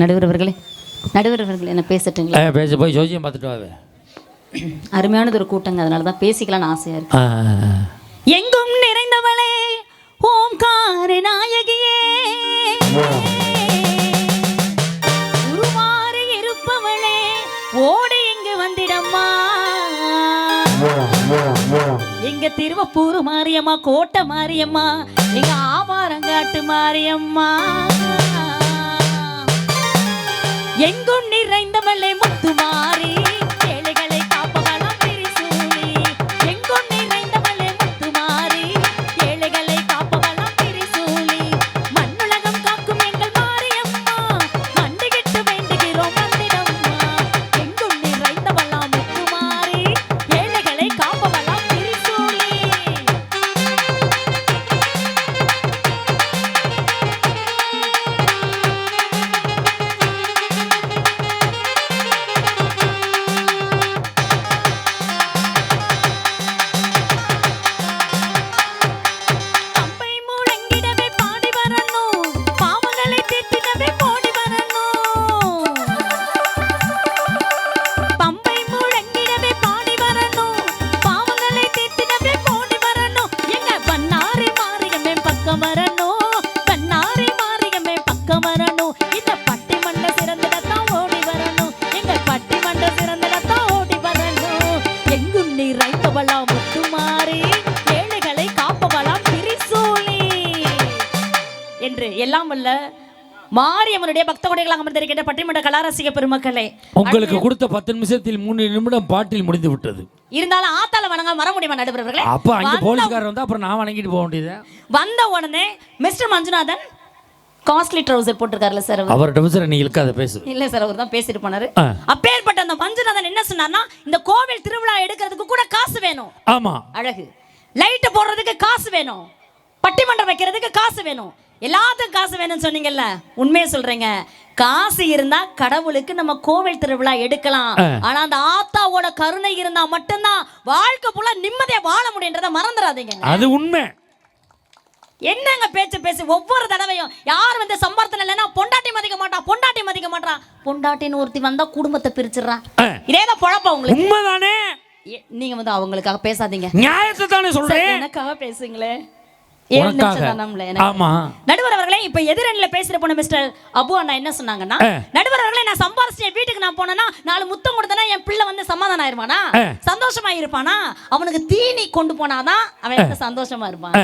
நடுவர் அவர்களே நடுவர் அவர்களே என்ன பேசட்டுங்களா? பேச போய் ஜோசியம் பார்த்துட்டு வாவே அருமையானது ஒரு கூட்டங்க அதனால தான் பேசிக்கலாம்னு ஆசையா இருக்கு. எங்கும் நிறைந்தவளே ஓம்கார நாயகியே உருமாறி இருப்பவளே ஓடி இங்கு வந்திடம்மா. எங்க திருவப்பூர் மாரியம்மா கோட்டை மாரியம்மா எங்க ஆவாரங்காட்டு மாரியம்மா. எங்கும் நிறைந்தவளே முத்துமாறி. என்று. எல்லாம் வல்ல மாரியம்மனுடைய பக்த கொடைகளாக அமர்ந்திருக்கின்ற பட்டிமன்ற கலாரசிக பெருமக்களே. உங்களுக்கு கொடுத்த பத்து நிமிஷத்தில் மூணு நிமிடம் பாட்டில் முடிந்து விட்டது. இருந்தாலும் ஆத்தால வணங்க வர முடியுமா நடுவர்களே? அப்ப அங்க போலீஸ்காரர் வந்து அப்புறம் நான் வணங்கிட்டு போக வேண்டியது வந்த உடனே மிஸ்டர் மஞ்சுநாதன் காஸ்ட்லி ட்ரௌசர் போட்டிருக்காருல்ல சார் அவர். பேசுற நீ இழுக்காத பேசு. இல்ல சார் அவர் தான் பேசிட்டு போனாரு. அப்பேற்பட்ட அந்த மஞ்சுநாதன் என்ன சொன்னார்னா இந்த கோவில் திருவிழா எடுக்கிறதுக்கு கூட காசு வேணும். ஆமா. அழகு. லைட் போடுறதுக்கு காசு வேணும். பட்டிமன்றம் வைக்கிறதுக்கு காசு வேணும். எல்லாத்துக்கும் காசு வேணும்னு சொன்னீங்கல்ல? உண்மையை சொல்றேங்க. காசு இருந்தா கடவுளுக்கு நம்ம கோவில் திருவிழா எடுக்கலாம். ஆனா அந்த ஆத்தாவோட கருணை இருந்தா மட்டும்தான் வாழ்க்கை ஃபுல்லா நிம்மதியா வாழ முடியுன்றத மறந்துடாதீங்க. அது உண்மை. என்னங்க பேச்சு பேசி ஒவ்வொரு தடவையும் யார் வந்து சம்பார்த்தனை இல்லைன்னா பொண்டாட்டி மதிக்க மாட்டா பொண்டாட்டி மதிக்க மாட்டா? பொண்டாட்டின்னு ஒருத்தி வந்தா குடும்பத்தை பிரிச்சிடுறான் ஆ. இதேதான் பொழப்பா உங்களுக்கு. உண்மைதானே? நீங்க வந்து அவங்களுக்காக பேசாதீங்க. நியாயத்தை தானே சொல்றேன். எனக்காக பேசுங்களே நடுவர் அவர்களே இப்ப எதிரணில பேசுற போன மிஸ்டர் அபு அண்ணா என்ன சொன்னாங்கன்னா. நடுவர் அவர்களே நான் சம்பாரிச்சு என் வீட்டுக்கு நான் போனேன்னா நாலு முத்தம் கொடுத்தனா என் பிள்ளை வந்து சமாதானம் ஆயிருவானா. சந்தோஷமா இருப்பானா? அவனுக்கு தீனி கொண்டு போனாதான் அவன் சந்தோஷமா இருப்பான்.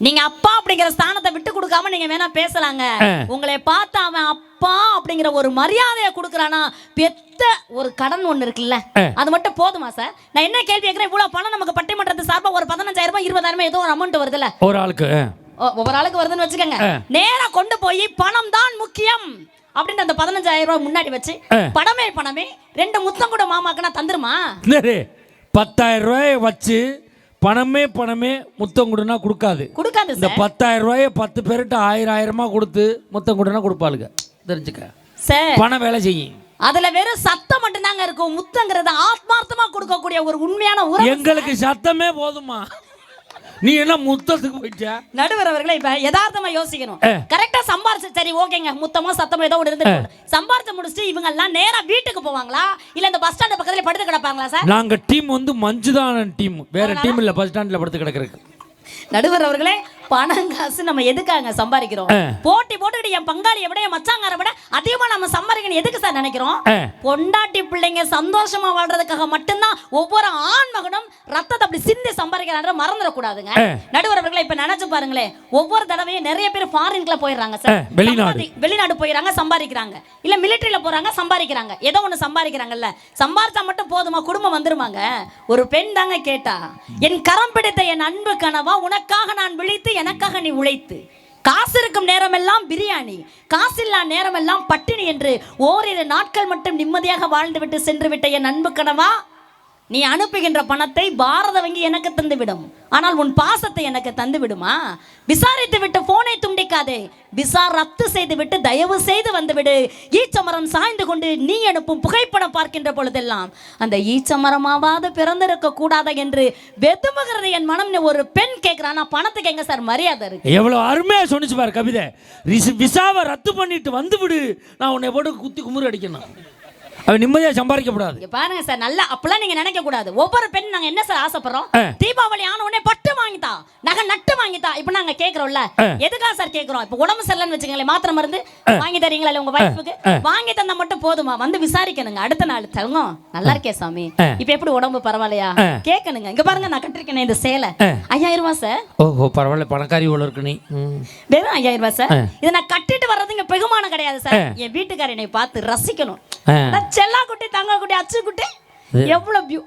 நீங்க அப்பா அப்படிங்கிற ஸ்தானத்தை விட்டு கொடுக்காம நீங்க வேணா பேசலாங்க. உங்களை பார்த்து அவன் அப்பா அப்படிங்கிற ஒரு மரியாதையை கொடுக்கறானா? பெத்த ஒரு கடன் ஒண்ணு இருக்குல்ல. அது மட்டும் போதுமா சார்? நான் என்ன கேள்வி கேட்கிறேன்? இவ்வளவு பணம் நமக்கு பட்டிமன்றத்து சார்பா ஒரு பதினஞ்சாயிரம் ரூபாய் இருபதாயிரம் ஏதோ ஒரு அமௌண்ட் வருதுல்ல. ஒரு ஆளுக்கு ஒவ்வொரு ஆளுக்கு வருதுன்னு வச்சுக்கோங்க. நேரா கொண்டு போய் பணம் தான் முக்கியம் அப்படின்னு அந்த பதினஞ்சாயிரம் ரூபாய் முன்னாடி வச்சு ஆ. பணமே பணமே ரெண்டு முத்தம் கூட மாமாக்கு நான் தந்துருமா பத்தாயிரம் ரூபாயை வச்சு பணமே பணமே முத்தம் கொடுனா கொடுக்காது. கொடுக்காது இந்த பத்தாயிரம் ரூபாயை பத்து பேர்கிட்ட ஆயிரம் ஆயிரமா கொடுத்து முத்தம் கொடுனா கொடுப்பாளுங்க. தெரிஞ்சுக்க. சார். பணம் வேலை செய்யும் அதுல வெறும் சத்தம் மட்டும்தாங்க இருக்கும். முத்தங்கிறது ஆத்மார்த்தமா கொடுக்கக்கூடிய ஒரு உண்மையான உறவு எங்களுக்கு சத்தமே போதுமா நீ என்ன முத்தத்துக்கு போயிட்ட? நடுவர் அவர்களே இப்ப யதார்த்தமா யோசிக்கணும். கரெக்டா சம்பாரிச்சு சரி ஓகேங்க. முத்தமோ சத்தமோ ஏதோ ஒன்று இருந்து சம்பாரிச்சு முடிச்சுட்டு இவங்க எல்லாம் நேரா வீட்டுக்கு போவாங்களா? இல்ல இந்த பஸ் ஸ்டாண்ட் பக்கத்துல படுத்து கிடப்பாங்களா சார் நாங்க டீம் வந்து மஞ்சுதானன் டீம். வேற டீம் இல்ல பஸ் ஸ்டாண்ட்ல படுத்து கிடக்குறதுக்கு. நடுவர் அவர்களே பணம் காசு நம்ம எதுக்காக சம்பாதிக்கிறோம். போட்டி போட்டுக்கிட்டு என் பங்காளியை விட என் மச்சாங்காரை விட அதிகமா நம்ம சம்பாதிக்கணும். எதுக்கு சார் நினைக்கிறோம். பொண்டாட்டி பிள்ளைங்க சந்தோஷமா வாழ்றதுக்காக மட்டும்தான் ஒவ்வொரு ஆண் மகனும் ரத்தத்தை அப்படி சிந்தி சம்பாதிக்கிறான்ற மறந்துடக்கூடாதுங்க. நடுவர் அவர்களே இப்ப நினைச்சு பாருங்களேன். ஒவ்வொரு தடவையும் நிறைய பேர் ஃபாரின்ல போயிடுறாங்க சார். வெளிநாடு. வெளிநாடு போயிடுறாங்க சம்பாதிக்கிறாங்க. இல்ல மிலிட்டரியில போறாங்க சம்பாதிக்கிறாங்க. ஏதோ ஒண்ணு சம்பாதிக்கிறாங்கல்ல. சம்பாரிச்சா மட்டும் போதுமா? குடும்பம் வந்துருமாங்க? ஒரு பெண் தாங்க கேட்டா என் கரம் பிடித்த என் அன்பு கனவா உனக்காக நான் விழித்து எனக்காக நீ உழைத்து. காசு இருக்கும் நேரமெல்லாம் பிரியாணி காசில்லா நேரமெல்லாம் பட்டினி என்று ஓரிரு நாட்கள் மட்டும் நிம்மதியாக வாழ்ந்துவிட்டு சென்று விட்ட என் அன்பு கனவா? நீ அனுப்புகின்ற பணத்தை பாரத வங்கி எனக்கு தந்துவிடும். ஆனால் உன் பாசத்தை எனக்கு தந்து விடுமா விசாரித்து விட்டு போனை துண்டிக்காதே. விசா ரத்து செய்து விட்டு தயவு செய்து வந்துவிடு. ஈச்சமரம் சாய்ந்து கொண்டு நீ அனுப்பும் புகைப்படம் பார்க்கின்ற பொழுதெல்லாம் அந்த ஈச்சமரமாவது பிறந்திருக்க கூடாதா என்று வெதுமுகிறது என் மனம். ஒரு பெண் கேட்கிறான் நான் பணத்துக்கு எங்க சார் மரியாதை இருக்கு? எவ்வளவு அருமையாக சொன்னிச்சு பாரு கவிதை. விசாவை ரத்து பண்ணிட்டு வந்து விடு. நான் உன்னை போட்டு குத்தி குமுறு அடிக்கணும். அவன் நிம்மதியாக சம்பாதிக்கப்படாது. இங்க பாருங்க சார் நல்லா அப்பெல்லாம் நீங்க நினைக்க கூடாது ஒவ்வொரு பெண் நாங்க என்ன சார் ஆசைப்படுறோம். தீபாவளி ஆன உடனே பட்டு வாங்கித்தா நகை நட்டு வாங்கித்தா இப்ப நாங்க கேக்குறோம்ல. எதுக்காக சார் கேக்குறோம்? இப்ப உடம்பு சரியில்லைன்னு வச்சுக்கங்களேன் மாத்திரை மருந்து வாங்கி தரீங்களா உங்க வைஃபுக்கு. வாங்கி தந்தா மட்டும் போதுமா? வந்து விசாரிக்கணுங்க. அடுத்த நாள் தங்கம் நல்லா இருக்கே சாமி. இப்ப எப்படி உடம்பு பரவாயில்லையா. கேட்கணுங்க இங்க பாருங்க நான் கட்டிருக்கேன் இந்த சேலை. ஐயாயிரம் ரூபாய் சார். ஓஹோ பரவாயில்ல பணக்காரி இவ்வளோ இருக்கு நீ. வெறும் ஐயாயிரம் ரூபாய் சார். இதை நான் கட்டிட்டு வர்றது இங்க பெகுமானம் கிடையாது சார். என் வீட்டுக்காரர் என்னை பார்த்து ரசிக்கணும். ஆ. நான் செல்லா குட்டி தங்க குட்டி அச்சு குட்டி எவ்வளவு பியூ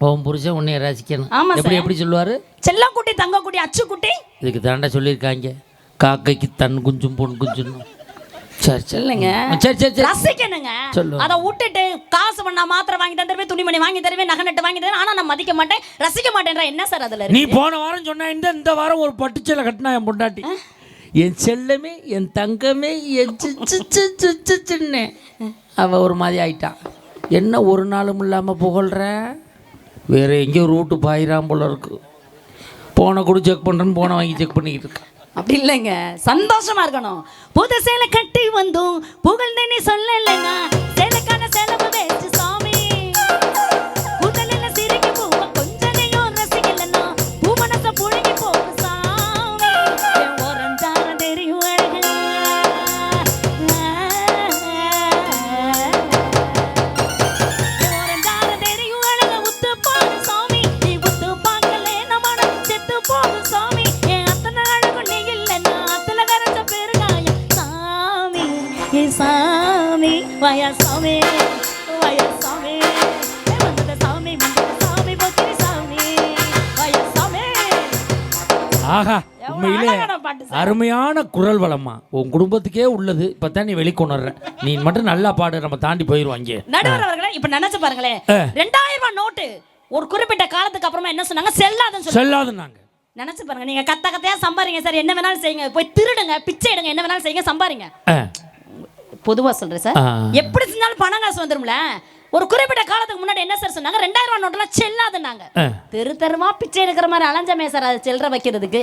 உன் புருஷன் உன்னைய ரசிக்கணும். ஆமா எப்படி. எப்படி சொல்லுவார்? செல்ல குட்டி தங்க குட்டி அச்சு குட்டி இதுக்கு தாண்டா சொல்லியிருக்காங்க. காக்கைக்கு தன் குஞ்சும் பொன் குஞ்சும் சரி இல்லைங்க. சரி சரி சரி. ரசிக்கணுங்க. சொல்லு. அதை விட்டுட்டு காசு பண்ணா மாத்திரை வாங்கி தந்துருவேன் துணிமணி வாங்கி தருவேன் நகை நட்டு வாங்கி தருவேன் ஆனா நான் மதிக்க மாட்டேன் ரசிக்க மாட்டேன்றா. என்ன சார் அதுல நீ போன வாரம் சொன்ன இந்த இந்த வாரம் ஒரு பட்டுச்சேலை கட்டினா என் பொண்டாட்டி. என் செல்லமே என் தங்கமே என் சின்னே. அவள் ஒரு மாதிரி ஆயிட்டான் என்ன ஒரு நாளும் இல்லாமல் புகழ்கிற வேறு எங்கேயோ ரூட்டு பாயிராம் போல இருக்கு. போனை கூட செக் பண்ணுறேன்னு போனை வாங்கி செக் பண்ணிக்கிட்டு இருக்கேன். அப்படி இல்லைங்க. சந்தோஷமா இருக்கணும். புது சேலை கட்டி வந்தோம் புகழ்ந்தேன்னு நீ சொல்லலைங்க. வயா சாமி வயா சாமி வந்தத சாமி வந்தத சாமி போக்கிரி சாமி. வயா சாமி ஆஹா உண்மையிலே. அருமையான குரல் வளம்மா. உன் குடும்பத்துக்கே உள்ளது. இப்போ தான் நீ வெளிக்கொணர்ற. நீ மட்டும் நல்லா பாடு நம்ம தாண்டி போயிடுவோம் அங்கே. நடுவர் அவர்களே இப்ப நினைச்சு பாருங்களேன். ரெண்டாயிரம் ரூபாய் நோட்டு ஒரு குறிப்பிட்ட காலத்துக்கு அப்புறமா என்ன சொன்னாங்க? செல்லாதுன்னு சொல்லி செல்லாது நாங்கள் நினைச்சு பாருங்க நீங்க கத்த கத்தையா சம்பாரிங்க சார். என்ன வேணாலும் செய்யுங்க. போய் திருடுங்க பிச்சை எடுங்க. என்ன வேணாலும் செய்யுங்க சம்பாரிங்க. ஆ பொதுவா சொல்றேன் சார். எப்படி செஞ்சாலும் பணம் காசு வந்துரும்ல. ஒரு குறிப்பிட்ட காலத்துக்கு முன்னாடி என்ன சார் சொன்னாங்க? ரெண்டாயிரம் ரூபாய் நோட்டெல்லாம் செல்லாதுன்னாங்க. தெரு தெருமா பிச்சை எடுக்கிற மாதிரி அலைஞ்சமே சார் அது சில்லற வைக்கிறதுக்கு.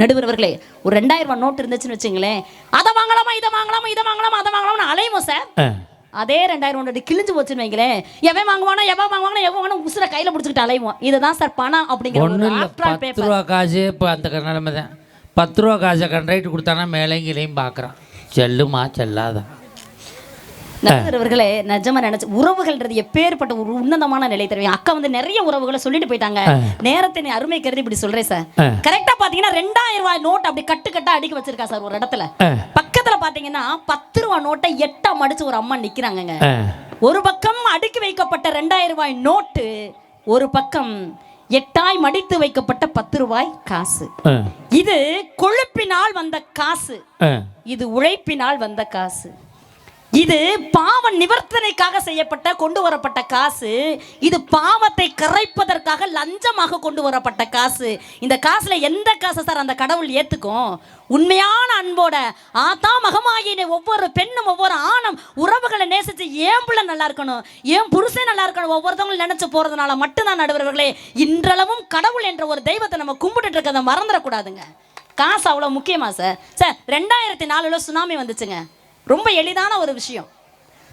நடுவர்களே ஒரு ரெண்டாயிரம் ரூபாய் நோட்டு இருந்துச்சுன்னு வச்சுங்களேன். அதை வாங்கலாமா இதை வாங்கலாமா இதை வாங்கலாமா அதை வாங்கலாமா அலையுமோ சார். அதே ரெண்டாயிரம் நோட்டு கிழிஞ்சு போச்சுன்னு வைங்களேன். எவன் வாங்குவானோ எவன் வாங்குவானோ எவன் வாங்க உசுர கையில பிடிச்சிக்கிட்டு அலைவோம். இதுதான் சார் பணம் அப்படிங்கிற பத்து. ரூபா காசு இப்போ அந்த நிலைமை தான் பத்து ரூபா காசை கண்ட்ரைட்டு கொடுத்தானா மேலேயும் கீழையும் பார்க்குறான் செல்லுமா நடுவர்களே நிஜமா நினைச்சு உறவுகள்ன்றது எப்பேற்பட்ட ஒரு உன்னதமான நிலை தெரியும்? அக்கா வந்து நிறைய உறவுகளை சொல்லிட்டு போயிட்டாங்க. நேரத்தை நீ அருமை கருதி இப்படி சொல்றேன் சார். கரெக்டா பாத்தீங்கன்னா ரெண்டாயிரம் ரூபாய் நோட் அப்படி கட்டு கட்டா அடிக்க வச்சிருக்கா சார் ஒரு இடத்துல. பக்கத்துல பாத்தீங்கன்னா பத்து ரூபாய் நோட்டை எட்டா மடிச்சு ஒரு அம்மா நிக்கிறாங்கங்க. ஆ. ஒரு பக்கம் அடுக்கி வைக்கப்பட்ட ரெண்டாயிரம் ரூபாய் நோட்டு ஒரு பக்கம் எட்டாய் மடித்து வைக்கப்பட்ட பத்து ரூபாய் காசு. இது கொழுப்பினால் வந்த காசு. இது உழைப்பினால் வந்த காசு. இது பாவ நிவர்த்தனைக்காக செய்யப்பட்ட கொண்டு வரப்பட்ட காசு. இது பாவத்தை கரைப்பதற்காக லஞ்சமாக கொண்டு வரப்பட்ட காசு. இந்த காசுல எந்த காசை சார் அந்த கடவுள் ஏத்துக்கும்? உண்மையான அன்போட ஆத்தா மகமாகின ஒவ்வொரு பெண்ணும் ஒவ்வொரு ஆணும் உறவுகளை நேசிச்சு ஏன் பிள்ளை நல்லா இருக்கணும்? ஏன் புருஷன் நல்லா இருக்கணும்? ஒவ்வொருத்தவங்களும் நினைச்சு போறதுனால மட்டும்தான் நடுவர்களே இன்றளவும் கடவுள் என்ற ஒரு தெய்வத்தை நம்ம கும்பிட்டுட்டு இருக்கிறத மறந்துடக்கூடாதுங்க. காசு அவ்வளோ முக்கியமா சார்? சார் ரெண்டாயிரத்தி நாலுல சுனாமி வந்துச்சுங்க. ரொம்ப எளிதான ஒரு விஷயம்.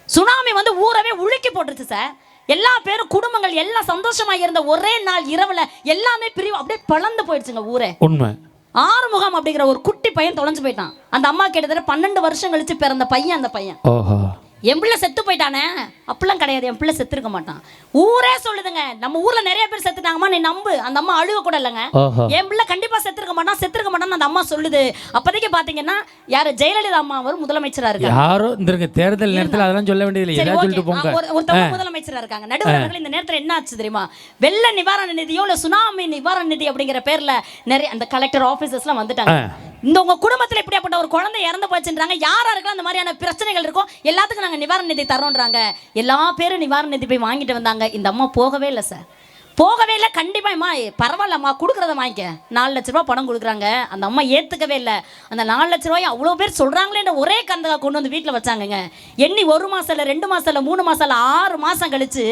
சுனாமி வந்து ஊரவே உலுக்கி போட்டுருச்சு சார் எல்லா பேரும் குடும்பங்கள் எல்லாம் சந்தோஷமா இருந்த ஒரே நாள் இரவுல எல்லாமே பிரிவு அப்படியே பிளந்து போயிடுச்சுங்க ஊரே. உண்மை. ஆறுமுகம் அப்படிங்கிற ஒரு குட்டி பையன் தொலைஞ்சு போயிட்டான். அந்த அம்மா கிட்டத்தட்ட பன்னெண்டு வருஷம் கழிச்சு பிறந்த பையன் அந்த பையன். என் பிள்ளை செத்து போயிட்டானே? அப்படிலாம் கிடையாது என் பிள்ளை செத்துருக்க மாட்டான். ஊரே சொல்லுதுங்க நம்ம ஊர்ல நிறைய பேர் செத்துட்டாங்கம்மா நீ நம்பு. அந்த அம்மா அழுக கூட இல்லைங்க. என் பிள்ளை கண்டிப்பா செத்துருக்க மாட்டான் செத்துருக்க மாட்டான்னு அந்த அம்மா சொல்லுது. அப்போதைக்கு பாத்தீங்கன்னா யாரு ஜெயலலிதா அம்மா அவர் முதலமைச்சரா இருக்காங்க. யாரோ இந்த தேர்தல் நேரத்தில் அதெல்லாம் சொல்ல வேண்டியதில்லை. சொல்லிட்டு போங்க. ஒருத்தவங்க முதலமைச்சரா இருக்காங்க. நடுவர்கள் இந்த நேரத்துல என்ன ஆச்சு தெரியுமா? வெள்ள நிவாரண நிதியோ இல்ல சுனாமி நிவாரண நிதி அப்படிங்கிற பேர்ல நிறைய அந்த கலெக்டர் ஆபீசர்ஸ்லாம் வந்துட்டாங்க. இந்த உங்க குடும்பத்துல இப்படியாப்பட்ட ஒரு குழந்தை இறந்து போச்சுன்றாங்க. யாரா இருக்கலாம் அந்த மாதிரியான பிரச்சனைகள் இருக்கும். எல்லாத்துக்கும் நாங்க நிவாரண நிதி தரோன்றாங்க எல்லா பேரும் நிவாரண நிதி போய் வாங்கிட்டு வந்தாங்க. இந்த அம்மா போகவே இல்லை சார் போகவே இல்லை கண்டிப்பாம்மா பரவாயில்லம்மா கொடுக்குறத வாங்கிக்க. நாலு லட்ச ரூபா பணம் கொடுக்குறாங்க. அந்த அம்மா ஏற்றுக்கவே இல்லை. அந்த நாலு லட்ச ரூபாய் அவ்வளோ பேர் சொல்கிறாங்களேன்னு ஒரே கந்தகா கொண்டு வந்து வீட்டில் வச்சாங்கங்க. எண்ணி ஒரு மாதம் இல்லை ரெண்டு மாதம் இல்லை மூணு மாதம் இல்லை ஆறு மாதம் கழித்து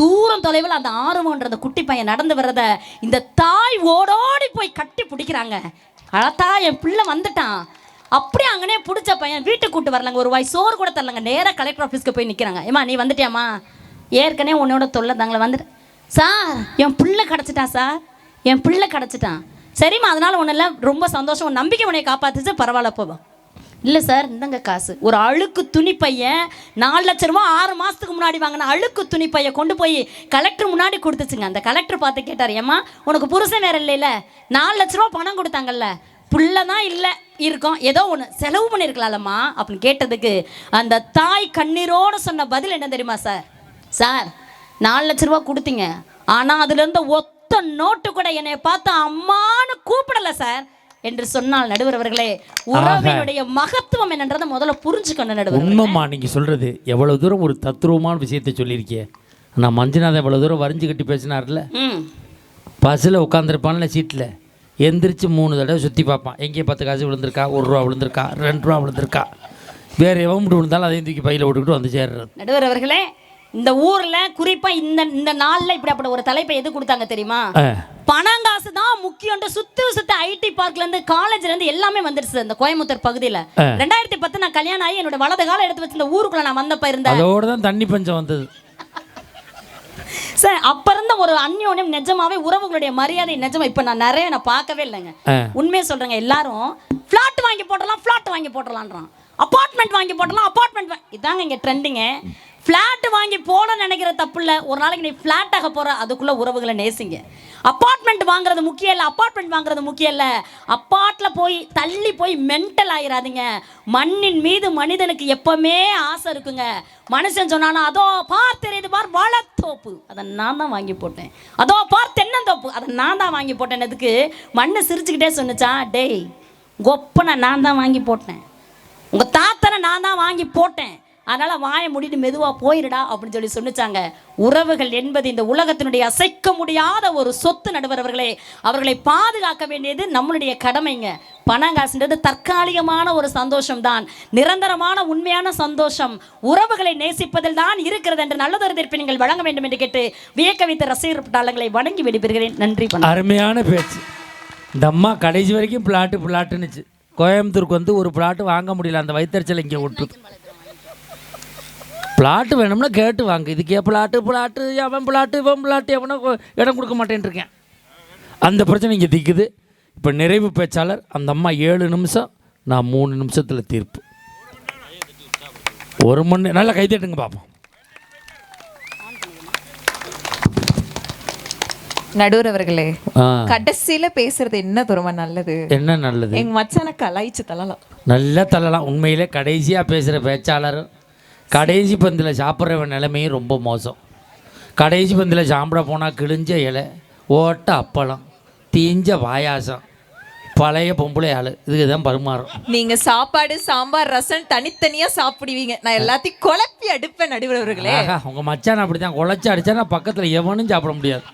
தூரம் தொலைவில் அந்த ஆர்வம்ன்ற அந்த குட்டி பையன் நடந்து வர்றத இந்த தாய் ஓடோடி போய் கட்டி பிடிக்கிறாங்க. அழத்தா என் பிள்ளை வந்துட்டான். அப்படியே அங்கனே பிடிச்ச பையன் வீட்டுக்கு கூட்டு வரலங்க. ஒரு வாய் சோறு கூட தரலங்க. நேராக கலெக்டர் ஆஃபீஸ்க்கு போய் நிற்கிறாங்க ஏமா நீ வந்துட்டியாம்மா? ஏற்கனவே உன்னோட தொல்லை தாங்களே வந்துட்டு சார் என் பிள்ளை கிடச்சிட்டான் சார்? என் பிள்ளை கிடச்சிட்டான் சரிம்மா அதனால் ஒன்றும் இல்லை. ரொம்ப சந்தோஷம். உன் நம்பிக்கை உனையை காப்பாற்றுச்சு பரவாயில்ல போவோம் இல்லை சார் இந்தங்க காசு. ஒரு அழுக்கு துணி பையன் நாலு லட்ச ரூபா ஆறு மாதத்துக்கு முன்னாடி வாங்கின அழுக்கு துணி பையன் கொண்டு போய் கலெக்டர் முன்னாடி கொடுத்துச்சுங்க. அந்த கலெக்டர் பார்த்து கேட்டார் ஏம்மா உனக்கு புருஷன் வேற இல்லைல்ல நாலு லட்ச ரூபா பணம் கொடுத்தாங்கல்ல? புள்ள தான் இல்லை இருக்கும். ஏதோ ஒன்று செலவு பண்ணியிருக்கலாம்மா அப்படின்னு கேட்டதுக்கு அந்த தாய் கண்ணீரோடு சொன்ன பதில் என்ன தெரியுமா சார்? சார் நாலு லட்ச ரூபா கொடுத்தீங்க. ஆனால் அதுலேருந்து ஒத்த நோட்டு கூட என்னை பார்த்து அம்மான்னு கூப்பிடல சார் என்று சொன்னால் நடுவர் அவர்களே உறவினுடைய மகத்துவம் என்னன்றதை முதல்ல புரிஞ்சுக்கணும் நடுவர் உண்மைம்மா நீங்கள் சொல்கிறது எவ்வளோ தூரம் ஒரு தத்ரூபமான விஷயத்தை சொல்லியிருக்கியே. நான் மஞ்சுநாதன் எவ்வளோ தூரம் வரைஞ்சு கட்டி பேசினார்ல? பஸ்ஸில் உட்காந்துருப்பான்ல சீட்டில் எந்திரிச்சு மூணு தடவை சுற்றி பார்ப்பான். எங்கே பத்து காசு விழுந்திருக்கா ஒரு ரூபா விழுந்திருக்கா ரெண்டு ரூபா விழுந்திருக்கா. வேறு எவன் விழுந்தாலும் அதையும் தூக்கி பையில் விட்டுக்கிட்டு வந்து சேர்றது. நடுவர் அவர்களே இந்த ஊர்ல குறிப்பா இந்த இந்த நாள்ல இப்படிப்பட்ட ஒரு தலைப்பை எது கொடுத்தாங்க தெரியுமா? பணம் காசு தான் முக்கியம் சுத்து சுத்த ஐடி பார்க்ல இருந்து காலேஜ்ல இருந்து எல்லாமே வந்துருச்சு இந்த கோயம்புத்தூர் பகுதியில. ரெண்டாயிரத்தி பத்து நான் கல்யாணம் ஆகி என்னோட வலது காலம் எடுத்து வச்சு இந்த ஊருக்குள்ள நான் வந்தப்ப இருந்தேன். அதோடு தான் தண்ணி பஞ்சம் வந்தது. சார் அப்ப இருந்த ஒரு அந்யோன்யம் நிஜமாவே உறவுகளுடைய மரியாதை நிஜமா? இப்ப நான் நிறைய நான் பார்க்கவே இல்லைங்க. உண்மையை சொல்றேங்க எல்லாரும் ஃப்ளாட் வாங்கி போட்டுடலாம் ஃப்ளாட் வாங்கி போட்டுடலான்றான். அப்பார்ட்மெண்ட் வாங்கி போட்டலாம் அப்பார்ட்மெண்ட் இதாங்க இங்க ட்ரெண்டிங்க ஃப்ளாட் வாங்கி போட நினைக்கிற தப்பு இல்லை. ஒரு நாளைக்கு நீ ஃப்ளாட்டாக போகிற அதுக்குள்ளே அதுக்குள்ள உறவுகளை நேசிங்க. அப்பார்ட்மெண்ட் வாங்குறது முக்கியம் இல்லை அப்பார்ட்மெண்ட் வாங்குறது முக்கியம் இல்லை. அப்பார்ட்ல போய் தள்ளி போய் மென்டல் ஆயிராதீங்க. மண்ணின் மீது மனிதனுக்கு எப்பவுமே ஆசை இருக்குங்க. மனுஷன் சொன்னானா அதோ பார் தெரியுது பார் வளத்தோப்பு. அதை நான் தான் வாங்கி போட்டேன். அதோ பார் தென்னந்தோப்பு. அதை நான் தான் வாங்கி போட்டேன். அதுக்கு மண்ணை சிரிச்சுக்கிட்டே சொன்னுச்சா? டேய் கொப்பனை நான் தான் வாங்கி போட்டேன். உங்கள் தாத்தனை நான் தான் வாங்கி போட்டேன். அதனால வாயை மூடிட்டு மெதுவா போயிருடா அப்படின்னு சொல்லி சொன்னிச்சாங்க. உறவுகள் என்பது இந்த உலகத்தினுடைய அசைக்க முடியாத ஒரு சொத்து நடுவரவர்களே அவர்களை பாதுகாக்க வேண்டியது நம்மளுடைய கடமைங்க. பணம் காசுன்றது தற்காலிகமான ஒரு சந்தோஷம் தான் நிரந்தரமான உண்மையான சந்தோஷம். உறவுகளை நேசிப்பதில் தான் இருக்கிறது என்று நல்லதொரு தீர்ப்பை நீங்கள் வழங்க வேண்டும் என்று கேட்டு வியக்க வைத்த ரசிகர் பட்டாளங்களை வணங்கி விடுபெறுகிறேன். நன்றி அருமையான பேச்சு. இந்த அம்மா கடைசி வரைக்கும் பிளாட்டு பிளாட்டுன்னுச்சு. கோயம்புத்தூருக்கு வந்து ஒரு பிளாட்டு வாங்க முடியல. அந்த வைத்தறிச்சல் இங்கே விட்டுது பிளாட்டு வேணும்னா கேட்டு வாங்க. இதுக்கே பிளாட்டு? பிளாட்டு அவன் பிளாட்டு இவன் பிளாட்டு. எவனோ இடம் கொடுக்க மாட்டேன்னு இருக்கேன் அந்த பிரச்சனை இங்கே திக்குது. இப்போ நிறைவு பேச்சாளர் அந்த அம்மா ஏழு நிமிஷம் நான் மூணு நிமிஷத்தில் தீர்ப்பு. ஒரு மணி நல்லா கைதட்டுங்க பார்ப்போம் நடுவர் அவர்களே கடைசியில பேசுறது என்ன தருமா நல்லது? என்ன நல்லது? எங்க மச்சான கலாய்ச்சு தள்ளலாம். நல்லா தள்ளலாம். உண்மையிலே கடைசியாக பேசுகிற பேச்சாளர் கடைசி பந்தில் சாப்பிட்றவன் நிலைமையும் ரொம்ப மோசம். கடைசி பந்தில் சாப்பிட போனால் கிழிஞ்ச இலை ஓட்ட அப்பளம் தீஞ்ச பாயாசம் பழைய பொம்பளை ஆள். இதுக்கு தான் பரிமாறும். நீங்க சாப்பாடு சாம்பார் ரசம் தனித்தனியா சாப்பிடுவீங்க. நான் எல்லாத்தையும் குழப்பி அடுப்பேன் நடுவர் அவர்களே. ஆகா உங்கள் மச்சான் அப்படி தான் குழச்சி அடிச்சா பக்கத்தில் எவனும் சாப்பிட முடியாது.